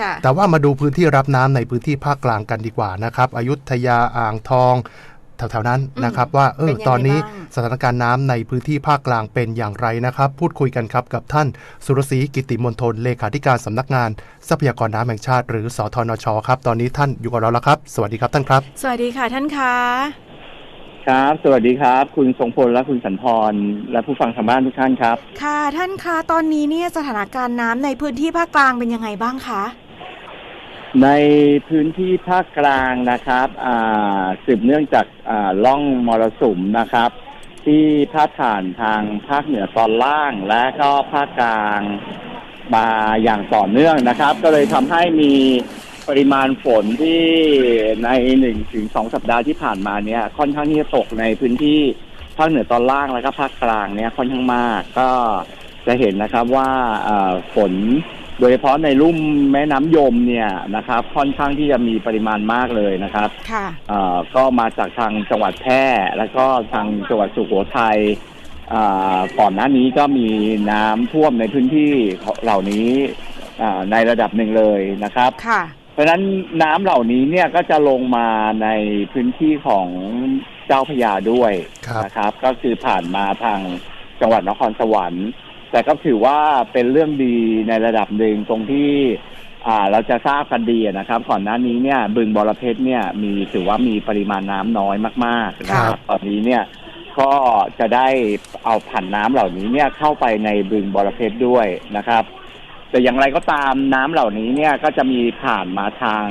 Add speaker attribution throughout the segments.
Speaker 1: ค่ะ
Speaker 2: แต่ว่ามาดูพื้นที่รับน้ำในพื้นที่ภาคกลางกันดีกว่านะครับอยุธยาอ่างทองแถวๆนั้นนะครับว่าเออ
Speaker 1: เป็นยังไง
Speaker 2: ตอนนี้
Speaker 1: บ้าง
Speaker 2: สถานการณ์น้ำในพื้นที่ภาคกลางเป็นอย่างไรนะครับ พูดคุยกันครับกับท่านสุรศรีกิติมนทนเลขาธิการสำนักงานทรัพยากรน้ำแห่งชาติ หรือสทนชครับ ตอนนี้ท่านอยู่กับเราแล้วครับ สวัสดีครับท่านครับ
Speaker 1: สวัสดีค่ะท่านคะ
Speaker 3: ครับ สวัสดีครับ คุณทรงพลและคุณสันทรและผู้ฟังทางบ้านทุกท่านครับ
Speaker 1: ค่ะท่านคะตอนนี้เนี่ยสถานการณ์น้ำในพื้นที่ภาคกลางเป็นยังไงบ้างคะ
Speaker 3: ในพื้นที่ภาคกลางนะครับอ่าสืบเนื่องจากอ่าล่องมรสุมนะครับ ที่พาดผ่านทางภาคเหนือตอนล่าง และก็ภาคกลางมาอย่างต่อเนื่องนะครับ ก็เลยทำให้มีปริมาณฝนที่ในหนึ่งถึงสองสัปดาห์ที่ผ่านมาเนี่ย ค่อนข้างที่จะตกในพื้นที่ภาคเหนือตอนล่างแล้วก็ภาคกลางเนี่ยค่อนข้างมาก ก็จะเห็นนะครับว่าอ่าฝน โดยเฉพาะในลุ่มแม่น้ำยมเนี่ยนะครับค่อนข้างที่จะมีปริมาณมากเลยนะครับ
Speaker 1: ค่ะ
Speaker 3: เอ่อก็มาจากทางจังหวัดแพร่ แล้วก็ทางจังหวัดสุโขทัยอ่าก่อนหน้านี้ก็มีน้ำท่วมในพื้นที่เหล่านี้อ่าในระดับหนึ่งเลยนะครับ
Speaker 1: ค่ะ
Speaker 3: เพราะฉะนั้นน้ำเหล่านี้เนี่ยก็จะลงมาในพื้นที่ของเจ้าพระยาด้วย
Speaker 2: ครับ
Speaker 3: นะครับ ก็คือผ่านมาทางจังหวัดนครสวรรค์ แต่ก็ถือว่าเป็นเรื่องดีในระดับหนึ่งตรงที่ อ่าเราจะทราบกันดีนะครับ ก่อนหน้านี้เนี่ยบึงบรเพชรเนี่ยมีถือว่ามีปริมาณน้ำน้อยมากๆนะค
Speaker 2: ครั
Speaker 3: รับบตอนนี้เนี่ยก็จะได้เอาผ่านน้ำเหล่านี้เนี่ยเข้าไปในบึงบรเพชรด้วยนะครับ แต่อย่างไรก็ตามน้ำเหล่านี้เนี่ยก็จะมีผ่านมาทาง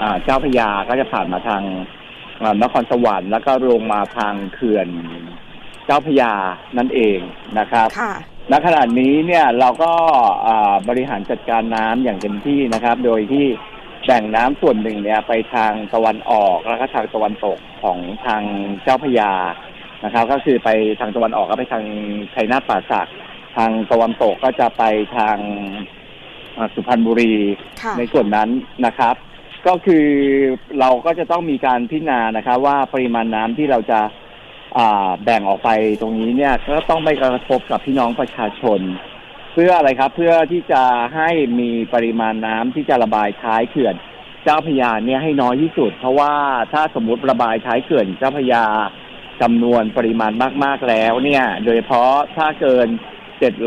Speaker 3: อ่าเจ้าพระยาก็จะผ่านมาทางอ่านครสวรรค์แล้วก็ลงมาทางเขื่อนเจ้าพระยานั่นเองนะครับ
Speaker 1: ค่ะ
Speaker 3: ณขณะนี้เนี่ยเราก็อ่าบริหารจัดการน้ำอย่างเต็มที่นะครับ โดยที่แบ่งน้ำส่วนหนึ่งเนี่ยไปทางตะวันออกแล้วก็ทางตะวันตกของทางเจ้าพระยานะครับ ก็คือไปทางตะวันออกก็ไปทางชัยนาทป่าสักทางตะวันตกก็จะไปทางอ่าสุพรรณบุรี
Speaker 1: ค่ะ
Speaker 3: ในส่วนนั้นนะครับ ก็คือเราก็จะต้องมีการพิจารณานะครับ ว่าปริมาณน้ำที่เราจะอ่า แบ่งออกไปตรงนี้เนี่ยก็ต้องไม่กระทบกับพี่น้องประชาชน เพื่ออะไรครับเพื่อที่จะให้มีปริมาณน้ำที่จะระบายท้ายเขื่อนเจ้าพยาเนี่ยให้น้อยที่สุด เพราะว่าถ้าสมมุติระบายท้ายเขื่อนเจ้าพยาจำนวนปริมาณมาก ๆแล้วเนี่ย โดยเฉพาะถ้าเกิน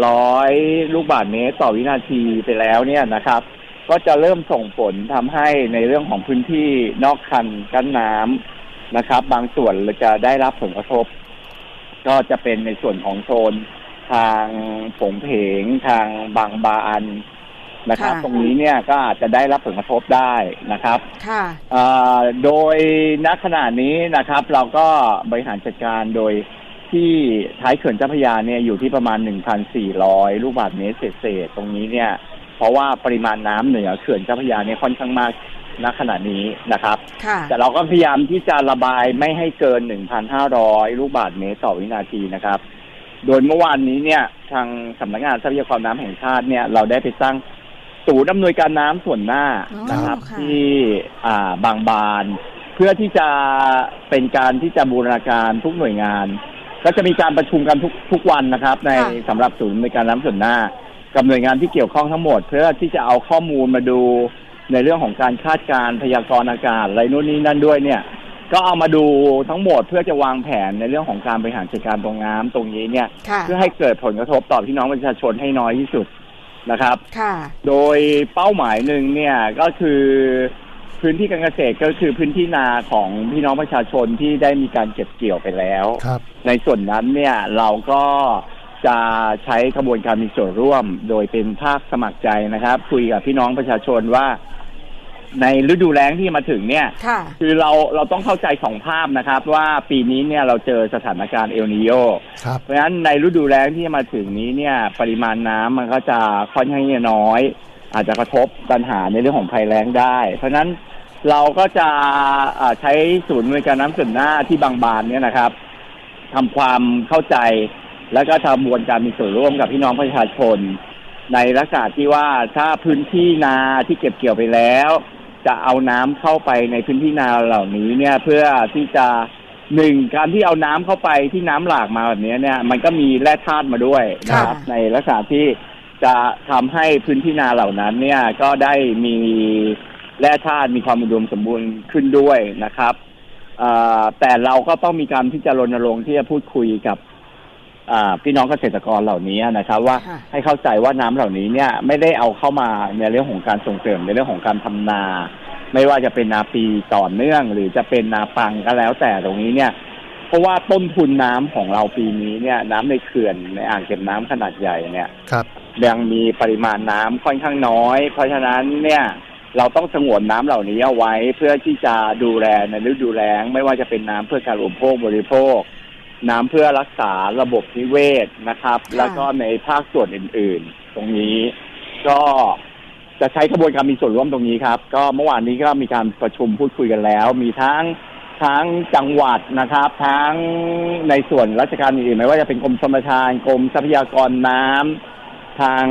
Speaker 3: 700ลูกบาศก์เมตรต่อวินาทีไปแล้วเนี่ยนะครับ ก็จะเริ่มส่งผลทำให้ในเรื่องของพื้นที่นอกคันกั้นน้ำ นะครับ บางส่วนจะได้รับผลกระทบ ก็จะเป็นในส่วนของโซนทางผงเพงทางบางบานนะครับ
Speaker 1: ค่ะ
Speaker 3: ตรงนี้เนี่ยก็อาจจะได้รับผลกระทบได้นะครับ
Speaker 1: ค่ะ
Speaker 3: อ่าโดยณขณะนี้นะครับ เราก็บริหารจัดการโดยที่ท้ายเขื่อนเจ้าพระยาเนี่ยอยู่ที่ประมาณ 1,400 ลูกบาศก์เมตรเศษๆตรงนี้เนี่ย เพราะว่าปริมาณน้ำเหนือเขื่อนเจ้าพระยาเนี่ยค่อนข้างมาก ณขณะนี้นะครับ
Speaker 1: ค่ะ
Speaker 3: แต่เราก็พยายามที่จะระบายไม่ให้เกิน 1,500 ลูกบาศก์เมตรต่อวินาทีนะครับ โดยเมื่อวานนี้เนี่ย ทางสำนักงานทรัพยากรน้ำแห่งชาติเนี่ยเราได้ไปสร้างศูนย์อำนวยการน้ำส่วนหน้า
Speaker 1: อ๋อ
Speaker 3: นะครับ
Speaker 1: ค่ะ
Speaker 3: ที่อ่าบางบาน เพื่อที่จะเป็นการที่จะบูรณาการทุกหน่วยงาน ก็จะมีการประชุมกันทุกทุกวันนะครับ ใน
Speaker 1: ค่ะ
Speaker 3: สำหรับศูนย์อำนวยการน้ำส่วนหน้า กับหน่วยงานที่เกี่ยวข้องทั้งหมด เพื่อที่จะเอาข้อมูลมาดู ในเรื่องของการคาดการณ์พยากรณ์อากาศอะไรนู่นนี่นั่นด้วยเนี่ยก็เอามาดูทั้งหมดเพื่อจะวางแผนในเรื่องของการบริหารจัดการตรงน้ำตรงนี้เนี่ย
Speaker 1: ค่ะ
Speaker 3: เพื่อให้เกิดผลกระทบต่อพี่น้องประชาชนให้น้อยที่สุดนะครับ
Speaker 1: ค่ะ
Speaker 3: โดยเป้าหมายหนึ่งเนี่ยก็คือพื้นที่การเกษตรก็คือพื้นที่นาของพี่น้องประชาชนที่ได้มีการเก็บเกี่ยวไปแล้ว
Speaker 2: ครับ
Speaker 3: ในส่วนนั้นเนี่ยเราก็จะใช้กระบวนการมีส่วนร่วม โดยเป็นภาคสมัครใจนะครับ คุยกับพี่น้องประชาชนว่า ในฤดูแล้งที่มาถึงเนี่ย
Speaker 1: ค่ะ
Speaker 3: คือเราเราต้องเข้าใจสองภาพนะครับ ว่าปีนี้เนี่ยเราเจอสถานการณ์เอลนิโย
Speaker 2: ครับ
Speaker 3: เพราะฉะนั้นในฤดูแล้งที่จะมาถึงนี้เนี่ย ปริมาณน้ำมันก็จะค่อนข้างที่จะน้อย อาจจะกระทบปัญหาในเรื่องของภัยแล้งได้ เพราะฉะนั้นเราก็จะอ่าใช้ศูนย์บริการน้ำส่วนหน้าที่บางบานเนี่ยนะครับทำความเข้าใจ แล้วก็ทำกระบวนการมีส่วนร่วมกับพี่น้องประชาชน ในลักษณะที่ว่าถ้าพื้นที่นาที่เก็บเกี่ยวไปแล้ว จะเอาน้ำเข้าไปในพื้นที่นาเหล่านี้เนี่ยเพื่อที่จะหนึ่งการที่เอาน้ำเข้าไปที่น้ำหลากมาแบบนี้เนี่ย มันก็มีแร่ธาตุมาด้วยนะครับ
Speaker 1: ค่ะ
Speaker 3: ในลักษณะที่จะทำให้พื้นที่นาเหล่านั้น เนี่ยก็ได้มีแร่ธาตุมีความอุดมสมบูรณ์ขึ้นด้วยนะครับเอ่อแต่เราก็ต้องมีการที่จะรณรงค์ที่จะพูดคุยกับอ่า พี่น้องเกษตรกรเหล่านี้นะครับว่า
Speaker 1: ค่ะ
Speaker 3: ให้เข้าใจว่าน้ำเหล่านี้เนี่ยไม่ได้เอาเข้ามาในเรื่องของการส่งเสริมในเรื่องของการทำนา ไม่ว่าจะเป็นนาปีต่อเนื่อง หรือจะเป็นนาปังก็แล้วแต่ตรงนี้เนี่ยเพราะว่าต้นทุนน้ำของเราปีนี้เนี่ยน้ำในเขื่อนในอ่างเก็บน้ำขนาดใหญ่เนี่ย
Speaker 2: ครับ
Speaker 3: ยังมีปริมาณน้ำค่อนข้างน้อย เพราะฉะนั้นเนี่ยเราต้องสงวนน้ำเหล่านี้เอาไว้เพื่อที่จะดูแลในฤดูแล้ง ไม่ว่าจะเป็นน้ำเพื่อการอุปโภคบริโภค น้ำเพื่อรักษาระบบนิเวศนะครับ
Speaker 1: ค่ะ
Speaker 3: แล้วก็ในภาคส่วนอื่น ๆ ตรงนี้ก็จะใช้กระบวนการมีส่วนร่วมตรงนี้ครับ ก็เมื่อวานนี้ก็มีการประชุมพูดคุยกันแล้ว มีทั้งทั้งจังหวัดนะครับ ทั้งในส่วนราชการอื่นๆไม่ว่าจะเป็นกรมชลประทานกรมทรัพยากรน้ำทาง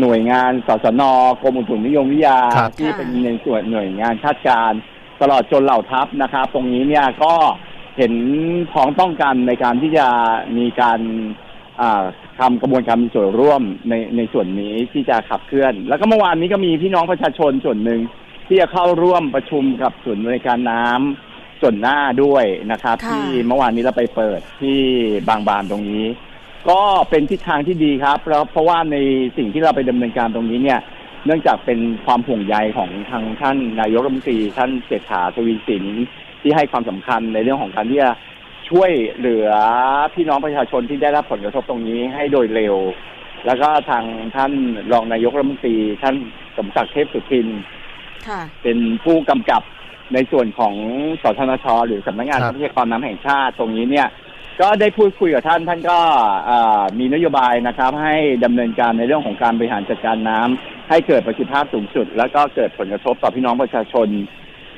Speaker 3: หน่วยงานสสนกรมอุตุนิยมวิทยา
Speaker 2: ครับ
Speaker 3: ที่
Speaker 1: ค่ะ
Speaker 3: เป็นในส่วนหน่วยงานคาดการณ์ตลอดจนเหล่าทัพนะครับ ตรงนี้เนี่ยก็ เห็นพ้องต้องกันในการที่จะมีการอ่าทำกระบวนการมีส่วนร่วมในในส่วนนี้ที่จะขับเคลื่อน แล้วก็เมื่อวานนี้ก็มีพี่น้องประชาชนส่วนหนึ่งที่จะเข้าร่วมประชุมกับส่วนบริการน้ำส่วนหน้าด้วยนะครับ
Speaker 1: ค่ะ
Speaker 3: ที่เมื่อวานนี้เราไปเปิดที่บางบานตรงนี้ ก็เป็นทิศทางที่ดีครับแล้วเพราะว่าในสิ่งที่เราไปดำเนินการตรงนี้เนี่ย เนื่องจากเป็นความห่วงใยของทางท่านนายกรัฐมนตรีท่านเศรษฐาทวีสิน ที่ให้ความสำคัญในเรื่องของการที่จะช่วยเหลือพี่น้องประชาชนที่ได้รับผลกระทบตรงนี้ให้โดยเร็ว แล้วก็ทางท่านรองนายกรัฐมนตรีท่านสมศักดิ์เทพสุทิน
Speaker 1: ค่ะ
Speaker 3: เป็นผู้กำกับในส่วนของสทนชหรือสำนักงาน
Speaker 2: ค
Speaker 3: ท
Speaker 2: รั
Speaker 3: รับพยากรน้ำแห่งชาติตรงนี้เนี่ย ก็ได้พูดคุยกับท่าน ท่านก็เอ่อมีนโยบายนะครับ ให้ดำเนินการในเรื่องของการบริหารจัดการน้ำให้เกิดประสิทธิภาพสูงสุด แล้วก็เกิดผลกระทบต่อพี่น้องประชาชน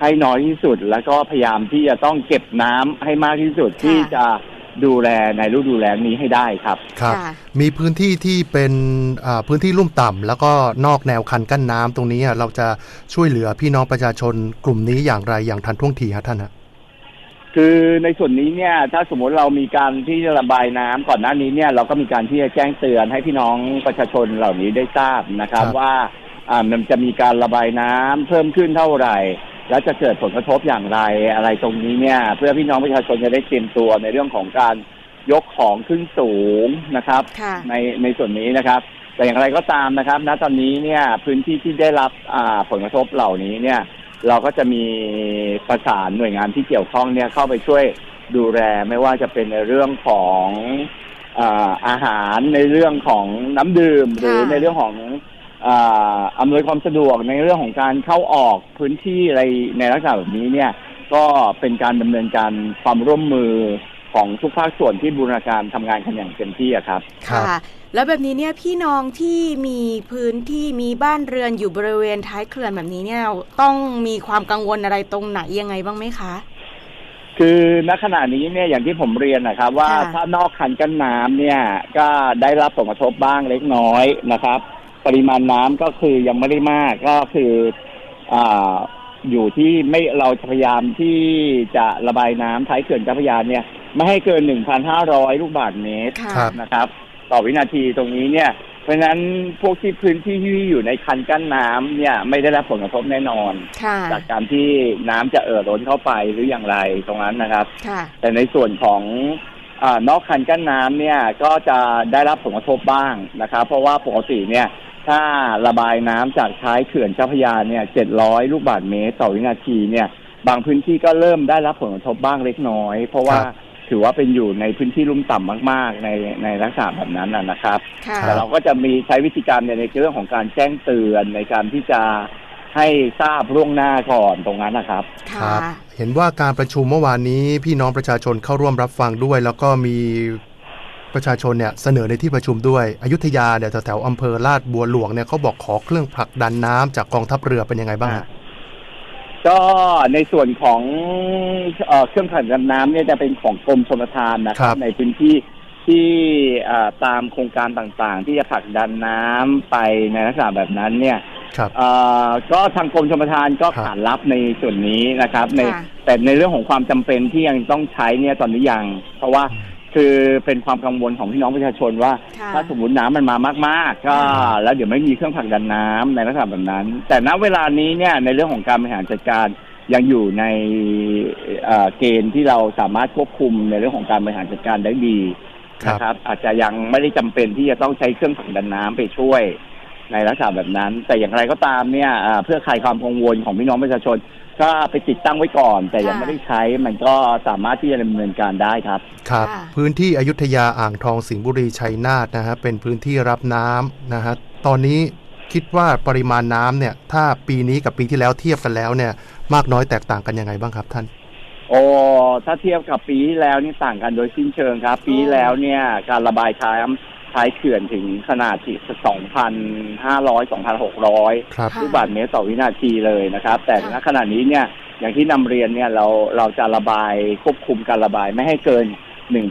Speaker 3: ให้น้อยที่สุด แล้วก็พยายามที่จะต้องเก็บน้ำให้มากที่สุด
Speaker 1: ค่ะ
Speaker 3: ที่จะดูแลในฤดูแล้งนี้ให้ได้ครับ
Speaker 2: ครับ
Speaker 1: ค่ะ
Speaker 2: มีพื้นที่ที่เป็นอ่าพื้นที่ลุ่มต่ำแล้วก็นอกแนวคันกั้นน้ำตรงนี้อะเราจะช่วยเหลือพี่น้องประชาชนกลุ่มนี้อย่างไรอย่างทันท่วงทีฮะท่านฮะ
Speaker 3: คือในส่วนนี้เนี่ยถ้าสมมติเรามีการที่จะระบายน้ำก่อนหน้านี้เนี่ยเราก็มีการที่จะแจ้งเตือนให้พี่น้องประชาชนเหล่านี้ได้ทราบนะครับ
Speaker 2: ครับ
Speaker 3: ว่าอ่ามันจะมีการระบายน้ำเพิ่มขึ้นเท่าไหร่ แล้วจะเกิดผลกระทบอย่างไรอะไรตรงนี้เนี่ย เพื่อพี่น้องประชาชนจะได้เตรียมตัวในเรื่องของการยกของขึ้นสูงนะครับ
Speaker 1: ค่ะ
Speaker 3: ในในส่วนนี้นะครับ แต่อย่างไรก็ตามนะครับ ณตอนนี้เนี่ยพื้นที่ที่ได้รับอ่าผลกระทบเหล่านี้เนี่ยเราก็จะมีประสานหน่วยงานที่เกี่ยวข้องเนี่ยเข้าไปช่วยดูแลไม่ว่าจะเป็นในเรื่องของอาอาหารในเรื่องของน้ำดื่ม หรือในเรื่องของ อาอำนวยความสะดวกในเรื่องของการเข้าออกพื้นที่อะไรในลักษณะแบบนี้เนี่ยก็เป็นการดำเนินการความร่วมมือของทุกภาคส่วนที่บูรณาการทำงานกันอย่างเต็มที่อะครับ
Speaker 2: ครับ
Speaker 1: ค่ะ แล้วแบบนี้เนี่ยพี่น้องที่มีพื้นที่มีบ้านเรือนอยู่บริเวณท้ายเขื่อนแบบนี้เนี่ยต้องมีความกังวลอะไรตรงไหนยังไงบ้างไหมคะ
Speaker 3: คือณขณะนี้เนี่ยอย่างที่ผมเรียนนะครับ ว่า
Speaker 1: ค่ะ
Speaker 3: ถ้านอกคันกั้นน้ำเนี่ยก็ได้รับผลกระทบบ้างเล็กน้อยนะครับ ปริมาณน้ำก็คือยังไม่ได้มากก็คืออ่าอยู่ที่ไม่เราจะพยายามที่จะระบายน้ำท้ายเขื่อนเจ้าพระยาเนี่ย ไม่ให้เกิน 1,500 ลูกบาศก์เมตร
Speaker 1: ค่ะ
Speaker 2: ครับ
Speaker 3: นะครับ ต่อวินาทีตรงนี้เนี่ย เพราะฉะนั้นพวกที่พื้นที่ที่อยู่ในคันกั้นน้ำเนี่ยไม่ได้รับผลกระทบแน่นอน
Speaker 1: ค่ะ
Speaker 3: จากการที่น้ำจะเอ่อล้นเข้าไปหรืออย่างไรตรงนั้นนะครับ
Speaker 1: ค่ะ
Speaker 3: แต่ในส่วนของอานอกคันกั้นน้ำเนี่ยก็จะได้รับผลกระทบบ้างนะครับ เพราะว่าปกติเนี่ย ถ้าระบายน้ำจากท้ายเขื่อนเจ้าพระยาเนี่ย700ลูกบาศก์เมตรต่อวินาทีเนี่ย บางพื้นที่ก็เริ่มได้รับผลกระทบบ้างเล็กน้อย เพราะว่า
Speaker 2: ครับ
Speaker 3: ถือว่าเป็นอยู่ในพื้นที่ลุ่มต่ำมาก ๆ ในในลักษณะแบบนั้นนะนะครับ
Speaker 1: ค่ะ
Speaker 3: แต่เราก็จะมีใช้วิธีการในเรื่องของการแจ้งเตือนในการที่จะให้ทราบล่วงหน้าก่อนตรงนั้นนะครับ
Speaker 2: ค
Speaker 1: ค่ะ
Speaker 2: รับ เห็นว่าการประชุมเมื่อวานนี้พี่น้องประชาชนเข้าร่วมรับฟังด้วย แล้วก็มี ประชาชนเนี่ยเสนอในที่ประชุมด้วย อยุธยาเนี่ยแถวๆอำเภอลาดบัวหลวงเนี่ยเขาบอกขอเครื่องผลักดันน้ำจากกองทัพเรือเป็นยังไงบ้างฮะ
Speaker 3: ก็ในส่วนของเอ่อเครื่องผลักดันน้ำเนี่ยจะเป็นของกรมชลประทานนะค
Speaker 2: ครั
Speaker 3: รับ
Speaker 2: บ
Speaker 3: ในพื้นที่ที่เอ่อตามโครงการต่างๆ ที่จะผลักดันน้ำไปในลักษณะแบบนั้นเนี่ย
Speaker 2: ครับ
Speaker 3: เอ่อก็ทางกรมชลประทานก็
Speaker 2: ครับ
Speaker 3: ขานรับในส่วนนี้นะครับ ใน
Speaker 1: ค่ะ
Speaker 3: แต่ในเรื่องของความจำเป็นที่ยังต้องใช้เนี่ยตอนนี้ยัง เพราะว่าเคคือเป็นความกังวลของพี่น้องประชาชนว่า
Speaker 1: ค่ะ
Speaker 3: ถ้าสมมติน้ำมันมามาก ๆ ก็แล้วเดี๋ยวไม่มีเครื่องผลักดันน้ำในลักษณะแบบนั้น แต่ณเวลานี้เนี่ยในเรื่องของการบริหารจัดการยังอยู่ในเอ่อเกณฑ์ที่เราสามารถควบคุมในเรื่องของการบริหารจัดการได้ดี
Speaker 2: ครับ
Speaker 3: นะครับ อาจจะยังไม่ได้จำเป็นที่จะต้องใช้เครื่องผลักดันน้ำไปช่วย ในลักษณะแบบนั้น แต่อย่างไรก็ตามเนี่ยอ่าเพื่อคลายความกังวลของพี่น้องประชาชน ก็ไปติดตั้งไว้ก่อน แต่ยัง
Speaker 1: ค่ะ
Speaker 3: ไม่ได้ใช้มันก็สามารถที่จะดำเนินการได้ครับ
Speaker 2: ครับ
Speaker 1: ค่ะ
Speaker 2: พื้นที่อยุธยาอ่างทองสิงห์บุรีชัยนาทนะฮะเป็นพื้นที่รับน้ำนะฮะตอนนี้คิดว่าปริมาณน้ำเนี่ย ถ้าปีนี้กับปีที่แล้วเทียบกันแล้วเนี่ย มากน้อยแตกต่างกันยังไงบ้างครับท่าน
Speaker 3: โอ้ถ้าเทียบกับปีที่แล้วนี่ต่างกันโดยสิ้นเชิงครับ ปีที่แล้วเนี่ยการระบายท้าย ท้ายเขื่อนถึงขนาดที่ 2,500 2,600
Speaker 2: ครับ
Speaker 1: ค่ะ
Speaker 3: ลูกบาศก์เมตรต่อวินาทีเลยนะครับ แต่
Speaker 1: ค่ะ
Speaker 3: ณขณะนี้เนี่ยอย่างที่นำเรียนเนี่ยเราเราจะระบายควบคุมการระบายไม่ให้เกิน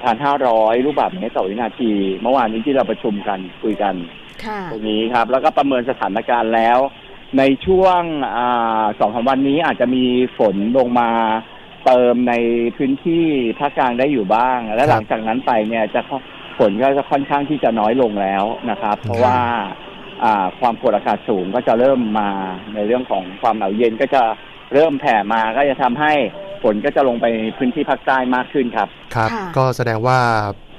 Speaker 3: 1,500 ลูกบาศก์เมตรต่อวินาที เมื่อวานนี้ที่เราประชุมกันคุยกัน
Speaker 1: ค่ะ
Speaker 3: ตรงนี้ครับ แล้วก็ประเมินสถานการณ์แล้ว ในช่วงอ่าสองสามวันนี้อาจจะมีฝนลงมาเติมในพื้นที่ภาคกลางได้อยู่บ้าง และ
Speaker 2: ครับ
Speaker 3: หลังจากนั้นไปเนี่ยจะค่อน ฝนก็จะค่อนข้างที่จะน้อยลงแล้วนะครับ เพราะว่าอ่าความกดอากาศสูงก็จะเริ่มมาในเรื่องของความหนาวเย็นก็จะเริ่มแผ่มาก็จะทำให้ฝนก็จะลงไปในพื้นที่ภาคใต้มากขึ้นครับ
Speaker 2: ครับ
Speaker 1: ค่ะ
Speaker 2: ก็แสดงว่า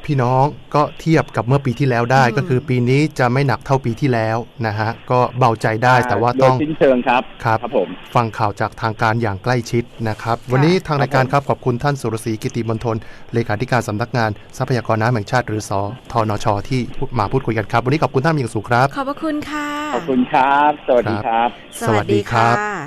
Speaker 2: พี่น้องก็เทียบกับเมื่อปีที่แล้วได้
Speaker 1: อืม
Speaker 2: ก็คือปีนี้จะไม่หนักเท่าปีที่แล้วนะฮะก็เบาใจได้แต่ว่าต้อง
Speaker 3: โดยสิ้นเชิงครับ
Speaker 2: ครับ
Speaker 3: ครับผม
Speaker 2: ฟังข่าวจากทางการอย่างใกล้ชิดนะครับ วันนี้ทางรายการครับขอบคุณท่านสุรศรีกิติมณฑลเลขาธิการสำนักงานทรัพยากรน้ำแห่งชาติหรือสทนช ที่พูดมาพูดคุยกันครับ วันนี้ขอบคุณท่านเป็นอย่างสูงครับ
Speaker 1: ขอบพระคุณค่ะ
Speaker 3: ขอบคุณครับ สวัสดีครับ
Speaker 2: สวัสดีครับ
Speaker 1: ค่ะ